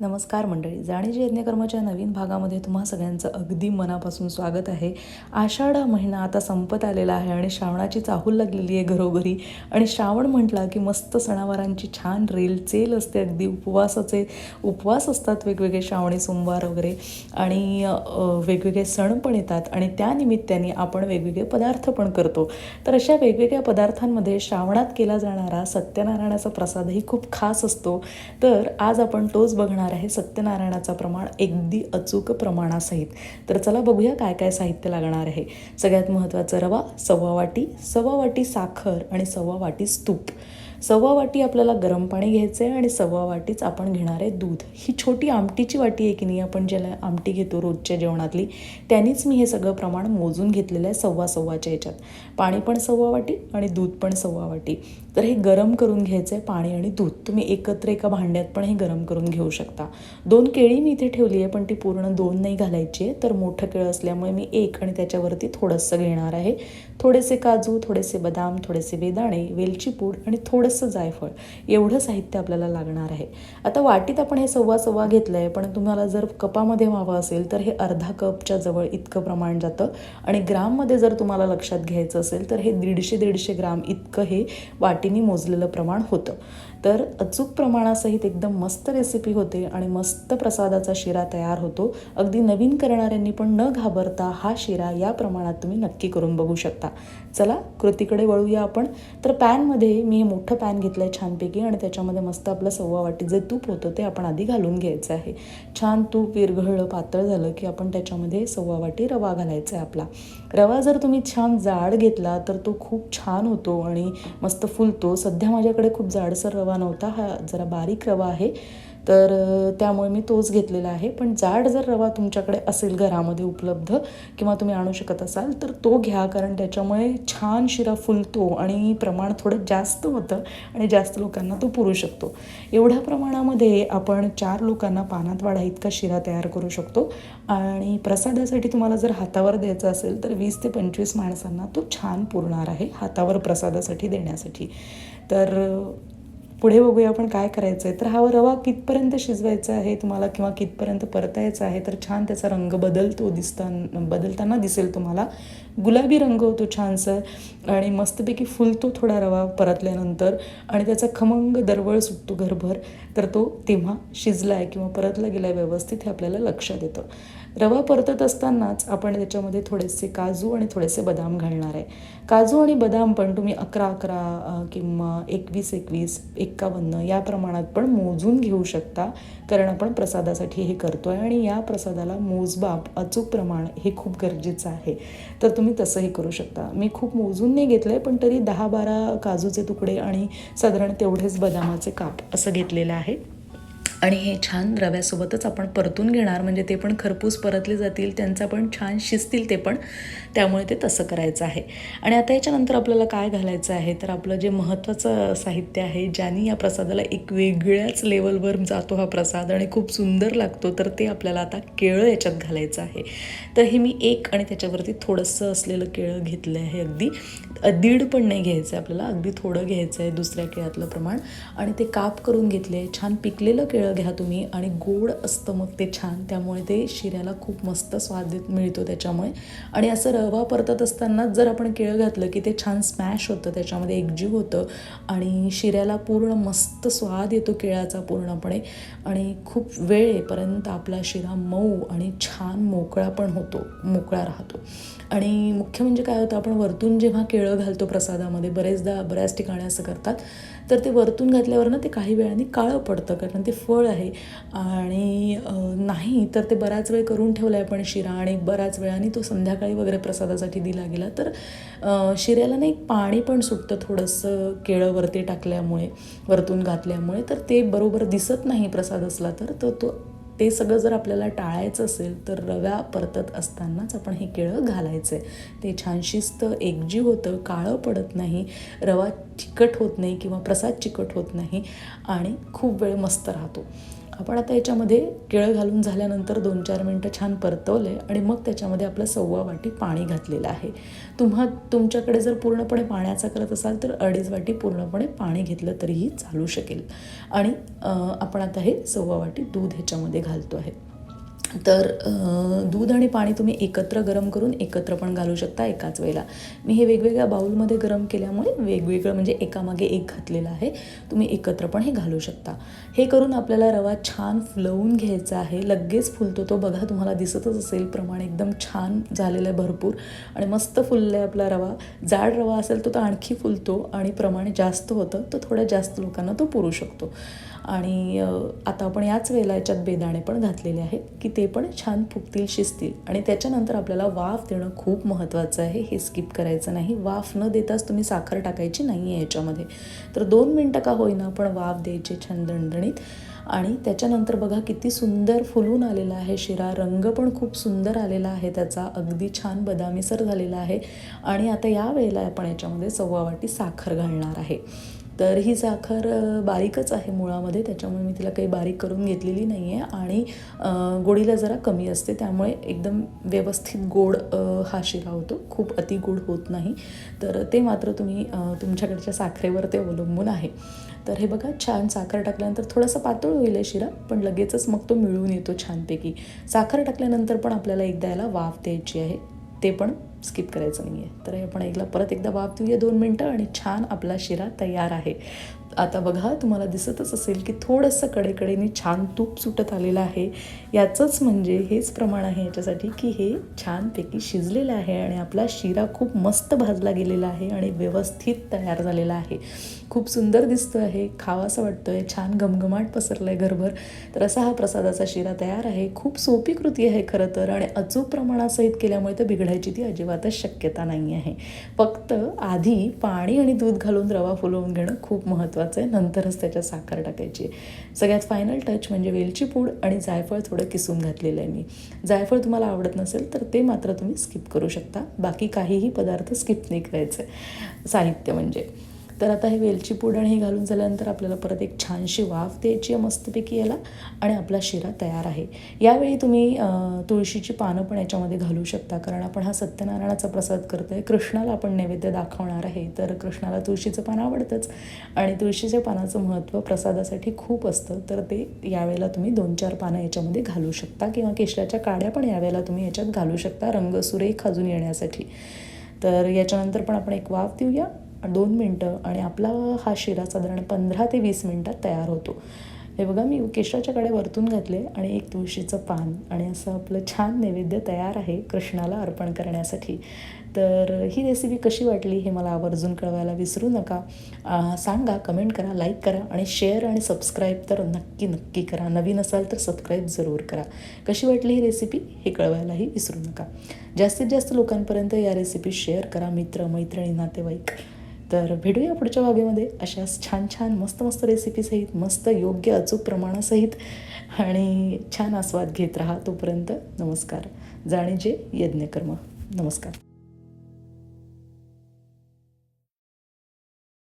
नमस्कार मंडळी. जाणीजी यज्ञकर्माच्या नवीन भागामध्ये तुम्हा सगळ्यांचं अगदी मनापासून स्वागत आहे. आषाढ महिना आता संपत आलेला आहे आणि श्रावणाची चाहूल लागलेली आहे घरोघरी. आणि श्रावण म्हटला की मस्त सणावारांची छान रेल चेल असते. अगदी उपवासाचे उपवास असतात वेगवेगळे श्रावणी सोमवार वगैरे. आणि वेगवेगळे सण पण येतात आणि त्या निमित्ताने आपण वेगवेगळे पदार्थ पण करतो. तर अशा वेगवेगळ्या पदार्थांमध्ये श्रावणात केला जाणारा सत्यनारायणाचा प्रसादही खूप खास असतो. तर आज आपण तोच बघणार आहे सत्यनारायणाचा प्रमाण अगदी अचूक प्रमाणासहित. तर चला बघूया काय काय साहित्य लागणार आहे. सगळ्यात महत्त्वाचं रवा सव्वा वाटी सव्वा वाटी साखर आणि सव्वा वाटी स्तूप सव्वा वाटी आपल्याला गरम पाणी घ्यायचं आहे आणि सव्वा वाटीच आपण घेणार आहे दूध. ही छोटी आमटीची वाटी आहे की नाही आपण ज्याला आमटी घेतो रोजच्या जेवणातली त्यांनीच मी हे सगळं प्रमाण मोजून घेतलेलं आहे सव्वा सव्वाच्या ह्याच्यात पाणी पण सव्वा वाटी आणि दूध पण सव्वा वाटी. तर हे गरम करून घ्यायचं आहे पाणी आणि दूध. तुम्ही एकत्र एका भांड्यात पण हे गरम करून घेऊ शकता. दोन केळी मी इथे ठेवली आहे पण ती पूर्ण दोन नाही घालायची आहे. तर मोठं केळं असल्यामुळे मी एक आणि त्याच्यावरती थोडंसं घेणार आहे. थोडेसे काजू थोडेसे बदाम थोडेसे बेदाणे वेलची पूड आणि थोडंसं जायफळ? एवढं साहित्य आपल्याला लागणार आहे. आता वाटीत आपण हे सव्वा सव्वा घेतलं आहे पण तुम्हाला जर कपामध्ये व्हावं असेल तर हे अर्धा कपच्या जवळ इतकं प्रमाण जातं. आणि ग्राममध्ये जर तुम्हाला लक्षात घ्यायचं असेल तर हे दीडशे दीडशे ग्राम इतकं हे वाटीने मोजलेलं प्रमाण होतं. तर अचूक प्रमाणासहित एकदम मस्त रेसिपी होते आणि मस्त प्रसादाचा शिरा तयार होतो. अगदी नवीन करणाऱ्यांनी पण न घाबरता हा शिरा या प्रमाणात तुम्ही नक्की करून बघू शकता. चला कृतीकडे वळूया आपण. तर पॅनमध्ये मी हे मोठं पॅन घेतलं आहे छानपैकी आणि त्याच्यामध्ये मस्त आपलं सव्वा वाटी जे तूप होतं ते आपण आधी घालून घ्यायचं आहे. छान तूप विरघळलं पातळ झालं की आपण त्याच्यामध्ये सव्वा वाटी रवा घालायचा आहे आपला. रवा जर तुम्ही छान जाड घेतला तर तो खूप छान होतो आणि मस्त फुलतो. सध्या माझ्याकडे खूप जाडसर रवा नव्हता. हा जरा बारीक रवा आहे. तर त्यामुळे मी तोच घेतलेला आहे. पण जाड जर रवा तुमच्याकडे असेल घरामध्ये उपलब्ध किंवा तुम्ही आणू शकत असाल तर तो घ्या. कारण त्याच्यामुळे छान शिरा फुलतो आणि प्रमाण थोडं जास्त होतं आणि जास्त लोकांना तो पुरू शकतो. एवढ्या प्रमाणामध्ये आपण चार लोकांना पानात वाढा इतका शिरा तयार करू शकतो. आणि प्रसादासाठी तुम्हाला जर हातावर द्यायचा असेल तर वीस ते पंचवीस माणसांना तो छान पुरणार आहे हातावर प्रसादासाठी देण्यासाठी. तर पुढे बघूया आपण काय करायचं आहे तर हा रवा कितपर्यंत शिजवायचा आहे तुम्हाला किंवा कितपर्यंत परतायचा आहे? तर छान त्याचा रंग बदलतो दिसताना बदलताना दिसेल तुम्हाला. गुलाबी रंग होतो छानसा आणि मस्तपैकी फुलतो थोडा रवा परतल्यानंतर आणि त्याचा खमंग दरवळ सुटतो घरभर. तर तो तेव्हा शिजला आहे किंवा परतला गेला आहे व्यवस्थित हे आपल्याला लक्षात येतं. रवा परतत असतानाच आपण त्याच्यामध्ये थोडेसे काजू आणि थोडेसे बदाम घालणार आहे. काजू आणि बदाम पण तुम्ही अकरा अकरा किंवा एकवीस एकवीस एक्कावन्न या प्रमाणात पण मोजून घेऊ शकता. कारण आपण प्रसादासाठी हे करतो आहे आणि या प्रसादाला मोजबाप अचूक प्रमाण हे खूप गरजेचं आहे. तर तुम्ही तसंही करू शकता. मी खूप मोजून नाही घेतलं आहे पण तरी दहा बारा काजूचे तुकडे आणि साधारण तेवढेच बदामाचे काप असं घेतलेलं आहे. आणि हे छान रव्यासोबतच आपण परतून घेणार म्हणजे ते पण खरपूस परतले जातील त्यांचा पण छान शिजतील ते पण त्यामुळे ते तसं करायचं आहे. आणि आता याच्यानंतर आपल्याला काय घालायचं आहे? तर आपलं जे महत्त्वाचं साहित्य आहे ज्याने या प्रसादाला एक वेगळ्याच लेवलवर जातो हा प्रसाद आणि खूप सुंदर लागतो तर ते आपल्याला आता केळं याच्यात घालायचं आहे. तर हे मी एक आणि त्याच्यावरती थोडंसं असलेलं केळं घेतलं आहे अगदी. दीड पण नाही घ्यायचं आहे आपल्याला अगदी थोडं घ्यायचं आहे दुसऱ्या केळातलं प्रमाण. आणि ते काप करून घेतले छान पिकलेलं केळं घ्या तुम्ही आणि गोड असतं मग ते छान. त्यामुळे ते शिऱ्याला खूप मस्त स्वाद मिळतो त्याच्यामुळे. आणि असं रवा परतत असतानाच जर आपण केळं घातलं की ते छान स्मॅश होतं त्याच्यामध्ये एकजीव होतं आणि शिऱ्याला पूर्ण मस्त स्वाद येतो केळाचा पूर्णपणे. आणि खूप वेळेपर्यंत आपला शिरा मऊ आणि छान मोकळा पण होतो मोकळा राहतो. आणि मुख्य म्हणजे काय होतं आपण वरतून जेव्हा केळं घालतो प्रसादामध्ये बरेचदा बऱ्याच ठिकाणी असं करतात. तर ते वरतून घातल्यावर ना ते काही वेळाने काळं पडतं कारण ते फळ आहे. आणि नाही तर ते बराच वेळ करून ठेवलं आहे पण शिरा आणि बराच वेळाने तो संध्याकाळी वगैरे प्रसादासाठी दिला गेला. तर शिऱ्याला ना एक पाणी पण सुटतं थोडंसं केळं वरती टाकल्यामुळे वरतून घातल्यामुळे. तर ते बरोबर दिसत नाही प्रसाद असला तर तो तो ते सगळं जर आपल्याला टाळायचं असेल तर रव्या परतत असतानाच आपण हे केळं घालायचं आहे ते छान शिस्त एकजीव होतं काळं पडत नाही. रवा चिकट होत नाही किंवा प्रसाद चिकट होत नाही आणि खूप वेळ मस्त राहतो. आपण आता याच्यामध्ये केळं घालून झाल्यानंतर दोन चार मिनटं छान परतवलं आहे आणि मग त्याच्यामध्ये आपलं सव्वा वाटी पाणी घातलेलं आहे. तुम्हा तुमच्याकडे जर पूर्णपणे पाण्याचा करत असाल तर अडीच वाटी पूर्णपणे पाणी घेतलं तरीही चालू शकेल. आणि आपण आता हे सव्वा वाटी दूध ह्याच्यामध्ये घालतो आहे. तर दूध आणि पाणी तुम्ही एकत्र गरम करून एकत्र पण घालू शकता एकाच वेळेला. मी हे वेगवेगळ्या बाऊलमध्ये गरम केल्यामुळे वेगवेगळं म्हणजे एकामागे एक घातलेलं आहे. तुम्ही एकत्र पण हे घालू शकता. हे करून आपल्याला रवा छान फुलवून घ्यायचा आहे. लगेच फुलतो तो. बघा तुम्हाला दिसतच असेल. प्रमाण एकदम छान झालेलं आहे भरपूर. आणि मस्त फुललं आहे आपला रवा. जाड रवा असेल तो तर आणखी फुलतो. आणि प्रमाण जास्त होतं तर थोड्या जास्त लोकांना तो पुरू शकतो. आणि आता आपण याच वेळेला याच्यात बेदाणे पण घातलेले आहेत की ते पण छान फुगतील शिजतील. आणि त्याच्यानंतर आपल्याला वाफ देणं खूप महत्त्वाचं आहे. हे स्किप करायचं नाही. वाफ न देताच तुम्ही साखर टाकायची नाही आहे याच्यामध्ये. तर दोन मिनटं का होईना पण वाफ द्यायची छान दणदणीत. आणि त्याच्यानंतर बघा किती सुंदर फुलून आलेला आहे शिरा. रंग पण खूप सुंदर आलेला आहे त्याचा. अगदी छान बदामीसर झालेला आहे. आणि आता या वेळेला आपण याच्यामध्ये सव्वा वाटी साखर घालणार आहे. तर ही साखर बारीकच आहे मुळामध्ये त्याच्यामुळे मी तिला काही बारीक करून घेतलेली नाही आहे आणि गोडीला जरा कमी असते त्यामुळे एकदम व्यवस्थित गोड हा शिरा होतो. खूप अति गोड होत नाही. तर ते मात्र तुम्ही तुमच्याकडच्या साखरेवर ते अवलंबून आहे. तर हे बघा छान साखर टाकल्यानंतर थोडंसं पातळ होईल आहे शिरा पण लगेचच मग तो मिळून येतो छानपैकी. साखर टाकल्यानंतर पण आपल्याला एकदा याला वाफ द्यायची आहे. ते पण स्किप करायचं नाही आहे तर हे आपण ऐकलं. परत एकदा वाफ देऊया दोन मिनटं आणि छान आपला शिरा तयार आहे. आता बघा तुम्हाला दिसतच असेल की थोडंसं कडेकडेने छान तूप सुटत आलेलं आहे. याचंच म्हणजे हेच प्रमाण आहे याच्यासाठी की हे छानपैकी शिजलेलं आहे आणि आपला शिरा खूप मस्त भाजला गेलेला आहे आणि व्यवस्थित तयार झालेला आहे. खूप सुंदर दिसतो आहे खावासा वाटतो आहे छान घमघमाट पसरलं आहे घरभर. तर असा हा प्रसादाचा शिरा तयार आहे. खूप सोपी कृती आहे खरं तर आणि अचूक प्रमाणासहित केल्यामुळे तर बिघडायची ती अजिबातच शक्यता नाही आहे फक्त आधी पाणी आणि दूध घालून रवा फुलवून घेणं खूप महत्त्वाचं आहे नंतरच त्याच्यात साखर टाकायची आहे. सगळ्यात फायनल टच म्हणजे वेलची पूड आणि जायफळ थोडं किसून घातलेलं आहे मी. जायफळ तुम्हाला आवडत नसेल तर ते मात्र तुम्ही स्किप करू शकता. बाकी काहीही पदार्थ स्किप नाही करायचे. साहित्य म्हणजे. तर आता हे वेलची पुडण ही हे घालून झाल्यानंतर आपल्याला परत एक छानशी वाफ द्यायची आहे मस्तपैकी याला आणि आपला शिरा तयार आहे. यावेळी तुम्ही तुळशीची पानं पण याच्यामध्ये घालू शकता कारण आपण हा सत्यनारायणाचा प्रसाद करतो आहे कृष्णाला आपण नैवेद्य दाखवणार आहे तर कृष्णाला तुळशीचं पान आवडतंच. आणि तुळशीच्या पानाचं महत्त्व प्रसादासाठी खूप असतं. तर ते यावेळेला तुम्ही दोन चार पानं याच्यामध्ये घालू शकता किंवा केशराच्या काड्या पण यावेळेला तुम्ही याच्यात घालू शकता रंग सुरेख अजून येण्यासाठी. तर याच्यानंतर पण आपण एक वाफ देऊया. दोन मिनटं आणि आपला हा शिरा साधारण पंधरा ते वीस मिनटात तयार होतो. हे बघा मी केशाच्याकडे वरतून घातले आणि एक तुळशीचं पान आणि असं आपलं छान नैवेद्य तयार आहे कृष्णाला अर्पण करण्यासाठी. तर ही रेसिपी कशी वाटली हे मला आवर्जून कळवायला विसरू नका. आ, सांगा कमेंट करा लाईक करा आणि शेअर आणि सबस्क्राईब तर नक्की नक्की करा. नवीन असाल तर सबस्क्राईब जरूर करा. कशी वाटली ही रेसिपी हे कळवायलाही विसरू नका. जास्तीत जास्त लोकांपर्यंत या रेसिपी शेअर करा. मित्र मैत्रिणी नातेवाईक. तर भेटूया पुढच्या भागेमध्ये अशाच छान छान मस्त मस्त रेसिपीसहित मस्त योग्य अचूक प्रमाणासहित आणि छान आस्वाद घेत राहा तोपर्यंत नमस्कार. जाणीजे यज्ञकर्म. नमस्कार.